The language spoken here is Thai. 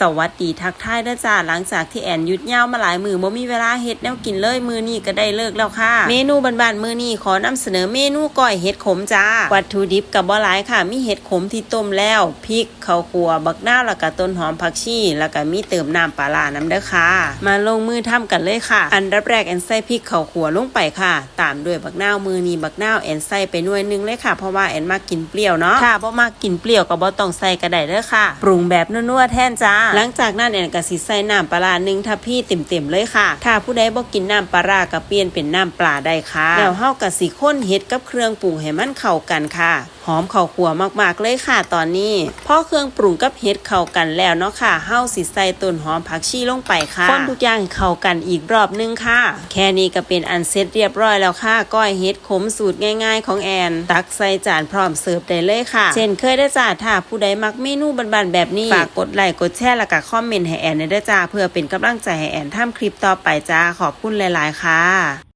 สวัสดีทักทายเด้อจ้าหลังจากที่แอนหยุดยาวมาหลายมือบ่มีเวลาเฮ็ดแนวกินเลยมือนี้ก็ได้เลิกแล้วค่ะ เมนูบานๆมือนี้ขอนำเสนอเมนูก้อยเห็ดขมจ้า วัตถุดิบกับบ่หลายค่ะ มีเห็ดขมที่ต้มแล้วพริกข้าวคั่วบักหน้าแล้วก็ต้นหอมผักชีแล้วก็มีเติมน้ำปลาร้าน้ำเด้อค่ะ มาลงมือทำกันเลยค่ะ อันดับแรกแอนใส่พริกข้าวคั่วลงไปค่ะ ตามด้วยบักหน้ามือนี้บักหน้าแอนใส่ไปหน่วยนึงเลยค่ะเพราะว่าแอนมากกินเปรี้ยวเนาะถ้าบ่มากกินเปรี้ยวก็บ่ต้องใส่ก็ได้เด้อค่ะ ปรุงแบบนัวๆแทนจ้าหลังจากนั้นแอนก็สิใส่น้ำปลาหนึ่งทัพพี่เต็มๆเลยค่ะ ถ้าผู้ใดบ่กินน้ำปลาก็เปลี่ยนเป็นน้ำปลาได้ค่ะ แล้วเฮาก็สิข้นเฮ็ดกับเครื่องปรุงให้มันเข้ากันค่ะหอมข้าวคั่วมากๆเลยค่ะตอนนี้พอเครื่องปรุงกับเฮ็ดเข้ากันแล้วเนาะค่ะเฮาสิใส่ต้นหอมผักชีลงไปค่ะคนทุกอย่างเข้ากันอีกรอบนึงค่ะ แค่นี้ก็เป็นอันเสร็จเรียบร้อยแล้วค่ะ ก้อยเฮ็ดขมสูตรง่าย ๆ ของแอน ตักใส่จานพร้อมเสิร์ฟได้เลยค่ะ เช่นเคยได้จ้าถ้าผู้ใดมักเมนูบานๆแบบนี้ฝากกดไลค์กดแชร์แล้วก็คอมเมนต์ให้แอนในเด้อจ้า เพื่อเป็นกำลังใจให้แอนทำคลิปต่อไปจ้าขอบคุณหลาย ๆ ค่ะ